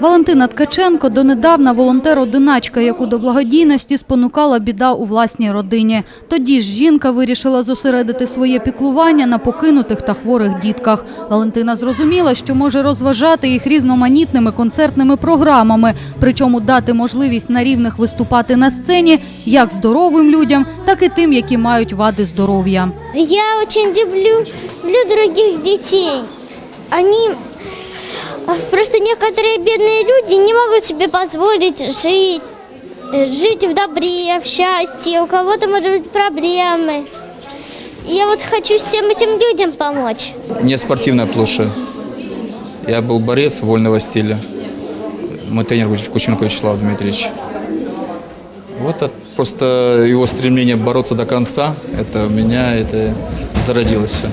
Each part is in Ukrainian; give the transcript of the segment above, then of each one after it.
Валентина Ткаченко донедавна волонтер-одиначка, яку до благодійності спонукала біда у власній родині. Тоді ж жінка вирішила зосередити своє піклування на покинутих та хворих дітках. Валентина зрозуміла, що може розважати їх різноманітними концертними програмами, причому дати можливість на рівних виступати на сцені як здоровим людям, так і тим, які мають вади здоров'я. Я очень люблю, люблю других детей. Они а, просто некоторые бедные люди не могут себе позволить жить, жить в добре, в счастье. У кого-то может быть проблемы. И я вот хочу всем этим людям помочь. Не спортивная площадь. Я был борец вольного стиля. Мой тренер Кученко Вячеслав Дмитриевич. Вот от- просто его стремление бороться до конца, это у меня это зародилось все.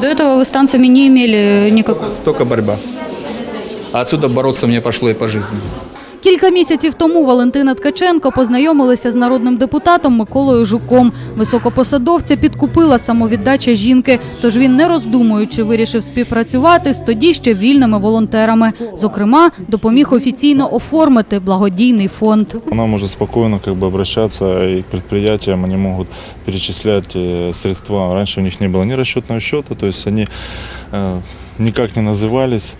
До этого вы с танцами не имели никакого Только борьба. А отсюда бороться мне пошло и по жизни. Кілька місяців тому Валентина Ткаченко познайомилася з народним депутатом Миколою Жуком. Високопосадовця підкупила самовіддача жінки, тож він, не роздумуючи, вирішив співпрацювати з тоді ще вільними волонтерами. Зокрема, допоміг офіційно оформити благодійний фонд. Она может спокойно как бы обращаться и к предприятиям, они могут перечислять э, средства. Раньше у них не было ни расчетного счета, то есть они э, никак не назывались.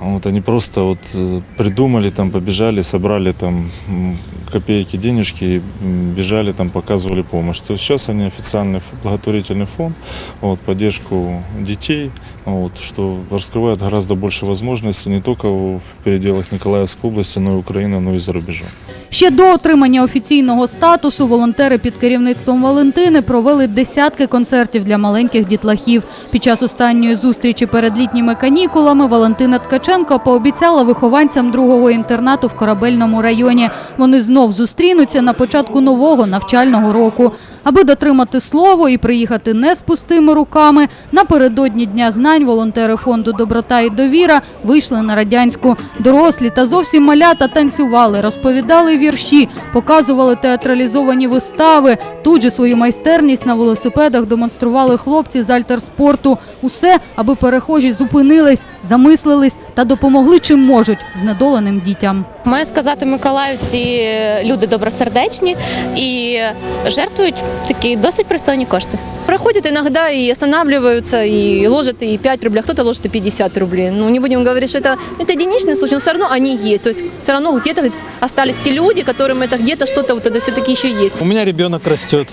Вот они просто вот э, придумали, там побежали, собрали там м, копейки, денежки, и, м, бежали там, показывали помощь. То есть сейчас они официальный ф- благотворительный фонд, вот, поддержку детей, вот, что раскрывает гораздо больше возможностей не только в пределах Николаевской области, но и Украины, но и за рубежом. Ще до отримання офіційного статусу волонтери під керівництвом Валентини провели десятки концертів для маленьких дітлахів. Під час останньої зустрічі перед літніми канікулами Валентина Ткаченко пообіцяла вихованцям другого інтернату в корабельному районі. Вони знов зустрінуться на початку нового навчального року. Аби дотримати слово і приїхати не з пустими руками, напередодні Дня знань волонтери фонду Доброта і довіра вийшли на радянську. Дорослі та зовсім малята танцювали, розповідали вірші, показували театралізовані вистави. Тут же свою майстерність на велосипедах демонстрували хлопці з альтерспорту. Усе, аби перехожі зупинились, замислились та допомогли чим можуть знедоленим дітям. Маю сказати, миколаївці люди добросердечні і жертвують такі досить пристойні кошти. Проходят иногда и останавливаются, и ложат и 5 рублей, а кто-то ложит и 50 рублей. Ну, не будем говорить, что это, это единичный случай, но все равно они есть. То есть все равно где-то остались те люди, которым это где-то что-то вот это все-таки еще есть. У меня ребенок растет,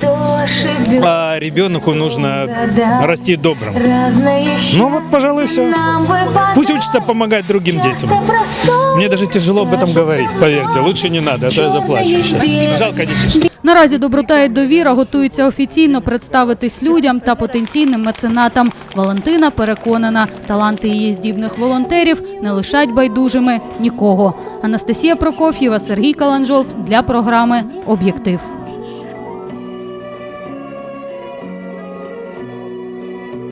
а ребенку нужно расти добрым. Ну вот, пожалуй, все. Пусть учится помогать другим детям. Мне даже тяжело об этом говорить, поверьте. Лучше не надо, а то я заплачу сейчас. Жалко детишек. Наразі доброта і довіра готуються офіційно представитись людям та потенційним меценатам. Валентина переконана, таланти її здібних волонтерів не лишать байдужими нікого. Анастасія Прокоф'єва, Сергій Каланжов для програми Об'єктив.